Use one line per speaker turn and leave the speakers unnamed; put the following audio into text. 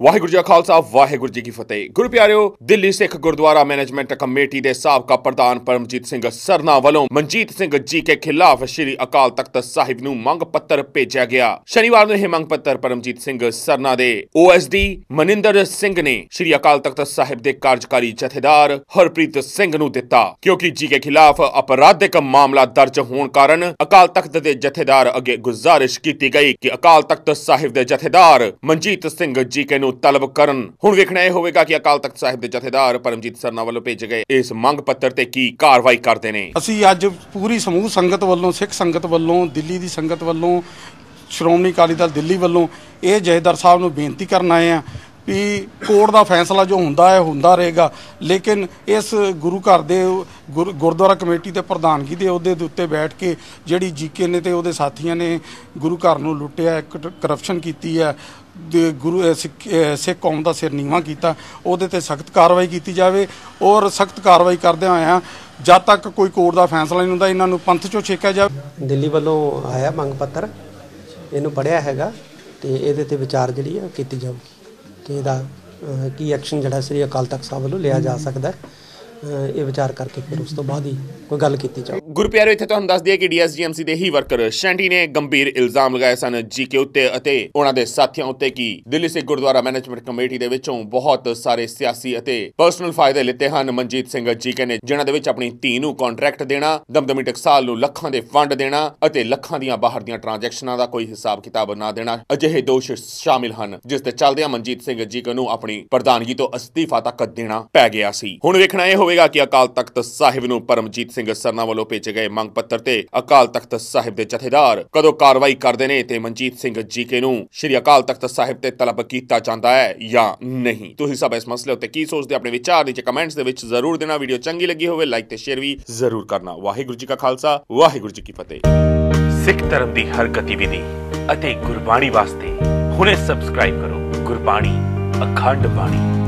ਵਾਹਿਗੁਰੂ ਜੀ ਕਾ ਖਾਲਸਾ, ਵਾਹਿਗੁਰੂ ਜੀ ਕੀ ਫਤਿਹ। ਗੁਰੂ ਪਿਆਰਿਓ, ਦਿੱਲੀ ਸਿੱਖ ਗੁਰਦੁਆਰਾ ਮੈਨੇਜਮੈਂਟ ਕਮੇਟੀ ਦੇ ਸਾਬਕਾ ਪ੍ਰਧਾਨ ਪਰਮਜੀਤ ਸਿੰਘ ਸਰਨਾ ਵੱਲੋਂ ਮਨਜੀਤ ਸਿੰਘ ਜੀ ਕੇ ਖਿਲਾਫ ਸ੍ਰੀ ਅਕਾਲ ਤਖਤ ਸਾਹਿਬ ਨੂੰ ਮੰਗ ਪੱਤਰ ਭੇਜਿਆ ਗਿਆ। ਸ਼ਨੀਵਾਰ ਨੂੰ ਇਹ ਮੰਗ ਪੱਤਰ ਪਰਮਜੀਤ ਸਿੰਘ ਸਰਨਾ ਦੇ ਓਐਸਡੀ ਮਨਿੰਦਰ ਸਿੰਘ ਨੇ ਸ੍ਰੀ ਅਕਾਲ ਤਖਤ ਸਾਹਿਬ ਦੇ ਕਾਰਜਕਾਰੀ ਜਥੇਦਾਰ ਹਰਪ੍ਰੀਤ ਸਿੰਘ ਨੂੰ ਦਿੱਤਾ, ਕਿਉਂਕਿ ਜੀ ਕੇ ਖਿਲਾਫ ਅਪਰਾਧਿਕ ਮਾਮਲਾ ਦਰਜ ਹੋਣ ਕਾਰਨ ਅਕਾਲ ਤਖਤ ਦੇ ਜਥੇਦਾਰ ਅੱਗੇ ਗੁਜ਼ਾਰਿਸ਼ ਕੀਤੀ ਗਈ ਕਿ ਅਕਾਲ ਤਖਤ ਸਾਹਿਬ ਦੇ ਜਥੇਦਾਰ ਮਨਜੀਤ ਸਿੰਘ ਜੀ ਕੇ ਨੂੰ ਤਲਬ ਕਰਨ। ਹੁਣ ਵੇਖਣਾ ਇਹ ਹੋਵੇਗਾ ਕਿ ਅਕਾਲ ਤਖਤ ਸਾਹਿਬ ਦੇ ਜਥੇਦਾਰ ਪਰਮਜੀਤ ਸਰਨਾ ਵੱਲੋਂ ਭੇਜੇ ਗਏ ਇਸ ਮੰਗ ਪੱਤਰ ਤੇ ਕੀ ਕਾਰਵਾਈ ਕਰਦੇ ਨੇ।
ਅਸੀਂ ਅੱਜ ਪੂਰੀ ਸਮੂਹ ਸੰਗਤ ਵੱਲੋਂ, ਸਿੱਖ ਸੰਗਤ ਵੱਲੋਂ, ਦਿੱਲੀ ਦੀ ਸੰਗਤ ਵੱਲੋਂ, ਸ਼੍ਰੋਮਣੀ ਅਕਾਲੀ ਦਲ ਦਿੱਲੀ ਵੱਲੋਂ ਇਹ ਜਥੇਦਾਰ ਸਾਹਿਬ ਨੂੰ ਬੇਨਤੀ ਕਰਨ ਆਏ ਆ ਵੀ ਕੋਰਟ ਦਾ ਫੈਸਲਾ ਜੋ ਹੁੰਦਾ ਹੈ, ਹੁੰਦਾ ਰਹੇਗਾ। ਲੇਕਿਨ ਇਸ ਗੁਰੂ ਘਰ ਦੇ, ਗੁਰ- ਗੁਰਦੁਆਰਾ ਕਮੇਟੀ ਦੇ ਪ੍ਰਧਾਨਗੀ ਦੇ ਅਹੁਦੇ ਦੇ ਉੱਤੇ ਬੈਠ ਕੇ ਜਿਹੜੀ ਜੀਕੇ ਨੇ ਤੇ ਉਹਦੇ ਸਾਥੀਆਂ ਨੇ ਗੁਰੂ ਘਰ ਨੂੰ ਲੁੱਟਿਆ ਕਰਪਸ਼ਨ ਕੀਤੀ ਹੈ ਦੇ ਗੁਰੂ ਸਿੱਖ ਸਿੱਖ ਕੌਮ ਦਾ ਸਿਰ ਨੀਵਾਂ ਕੀਤਾ, ਉਹਦੇ ਤੇ ਸਖਤ ਕਾਰਵਾਈ ਕੀਤੀ ਜਾਵੇ ਔਰ ਸਖਤ ਕਾਰਵਾਈ ਕਰਦਿਆਂ ਹੋਇਆਂ ਜਦ ਤੱਕ ਕੋਈ ਕੋਰਟ ਦਾ ਫੈਸਲਾ ਨਹੀਂ ਹੁੰਦਾ, ਇਹਨਾਂ ਨੂੰ ਪੰਥ ਚੋਂ ਛੇਕਿਆ ਜਾਵੇ।
ਦਿੱਲੀ ਵੱਲੋਂ ਆਇਆ ਮੰਗ ਪੱਤਰ, ਇਹਨੂੰ ਪੜਿਆ ਹੈਗਾ ਤੇ ਇਹਦੇ ਤੇ ਵਿਚਾਰ ਜਿਹੜੀ ਆ, ਕੀਤੀ ਜਾਊਗੀ। ਕਿ ਇਹਦਾ ਕੀ ਐਕਸ਼ਨ ਜਿਹੜਾ ਸ੍ਰੀ ਅਕਾਲ ਤਖਤ ਸਾਹਿਬ ਵੱਲੋਂ ਲਿਆ ਜਾ ਸਕਦਾ ਹੈ। ਇਹ ਵਿਚਾਰ ਕਰਕੇ ਫਿਰ ਉਸ ਤੋਂ ਬਾਅਦ ਹੀ ਕੋਈ ਗੱਲ ਕੀਤੀ ਜਾਵੇ
ਗੁਰੂ ਇੱਥੇ ਤੁਹਾਨੂੰ ਦੱਸ ਦਈਏ ਕਿ ਡੀਐਸਜੀਐਮਸੀ ਦੇ ਹੀ ਵਰਕਰ ਸ਼ੈਂਟੀ ਨੇ ਗੰਭੀਰ ਇਲਜ਼ਾਮ ਲਗਾਏ ਸਨ ਜੀਕੇ ਉੱਤੇ ਅਤੇ ਉਹਨਾਂ ਦੇ ਸਾਥੀਆਂ ਉੱਤੇ ਕਿ ਦਿੱਲੀ ਸਿੱਖ ਗੁਰਦੁਆਰਾ ਮੈਨੇਜਮੈਂਟ ਕਮੇਟੀ ਦੇ ਵਿੱਚੋਂ ਬਹੁਤ ਸਾਰੇ ਸਿਆਸੀ ਅਤੇ ਪਰਸਨਲ ਫਾਇਦੇ ਲਿੱਤੇ ਹਨ। ਮਨਜੀਤ ਸਿੰਘ ਜੀਕੇ ਨੇ ਜਿਨ੍ਹਾਂ ਦੇ ਵਿੱਚ ਆਪਣੀ ਧੀ ਨੂੰ ਕੰਟਰੈਕਟ ਦੇਣਾ, ਦਮਦਮੀ ਟਕਸਾਲ ਨੂੰ ਲੱਖਾਂ ਦੇ ਫੰਡ ਦੇਣਾ ਅਤੇ ਲੱਖਾਂ ਦੀਆਂ ਬਾਹਰ ਦੀਆਂ ਟ੍ਰਾਂਜੈਕਸ਼ਨਾਂ ਦਾ ਕੋਈ ਹਿਸਾਬ ਕਿਤਾਬ ਨਾ ਦੇਣਾ ਅਜਿਹੇ ਦੋਸ਼ ਸ਼ਾਮਿਲ ਹਨ, ਜਿਸ ਦੇ ਚੱਲਦਿਆਂ ਮਨਜੀਤ ਸਿੰਘ ਜੀਕੇ ਨੂੰ ਆਪਣੀ ਪ੍ਰਧਾਨਗੀ ਤੋਂ ਅਸਤੀਫਾ ਤੱਕ ਦੇਣਾ ਪੈ ਗਿਆ ਸੀ। ਹੁਣ ਵੇਖਣਾ ਇਹ ਹੋਵੇਗਾ ਕਿ ਅਕਾਲ ਤਖਤ ਸਾਹਿਬ ਨੂੰ ਪਰਮਜੀਤ ਸਿੰਘ ਸਰਨਾ ਵੱਲੋਂ ਭੇਜੇ ਗਏ ਮੰਗ ਪੱਤਰ ਤੇ ਅਕਾਲ ਤਖਤ ਸਾਹਿਬ ਦੇ ਜਥੇਦਾਰ ਕਦੋਂ ਕਾਰਵਾਈ ਕਰਦੇ ਨੇ ਤੇ ਮਨਜੀਤ ਸਿੰਘ ਜੀਕੇ ਨੂੰ ਸ਼੍ਰੀ ਅਕਾਲ ਤਖਤ ਸਾਹਿਬ ਤੇ ਤਲਬ ਕੀਤਾ ਜਾਂਦਾ ਹੈ ਜਾਂ ਨਹੀਂ? ਤੁਸੀਂ ਸਭ ਇਸ ਮਸਲੇ ਉੱਤੇ ਕੀ ਸੋਚਦੇ ਆਪਣੇ ਵਿਚਾਰ ਨੀਚੇ ਕਮੈਂਟਸ ਦੇ ਵਿੱਚ ਜ਼ਰੂਰ ਦੇਣਾ। ਵੀਡੀਓ ਚੰਗੀ ਲੱਗੀ ਹੋਵੇ, ਲਾਈਕ ਤੇ ਸ਼ੇਅਰ ਵੀ ਜ਼ਰੂਰ ਕਰਨਾ। ਵਾਹਿਗੁਰੂ ਜੀ ਕਾ ਖਾਲਸਾ, ਵਾਹਿਗੁਰੂ ਜੀ ਕੀ ਫਤਿਹ।
ਸਿੱਖ ਧਰਮ ਦੀ ਹਰ ਗਤੀਵਿਧੀ ਅਤੇ ਗੁਰਬਾਣੀ ਵਾਸਤੇ ਹੁਣੇ ਸਬਸਕ੍ਰਾਈਬ ਕਰੋ। ਗੁਰਬਾਣੀ, ਅਖੰਡ ਬਾਣੀ।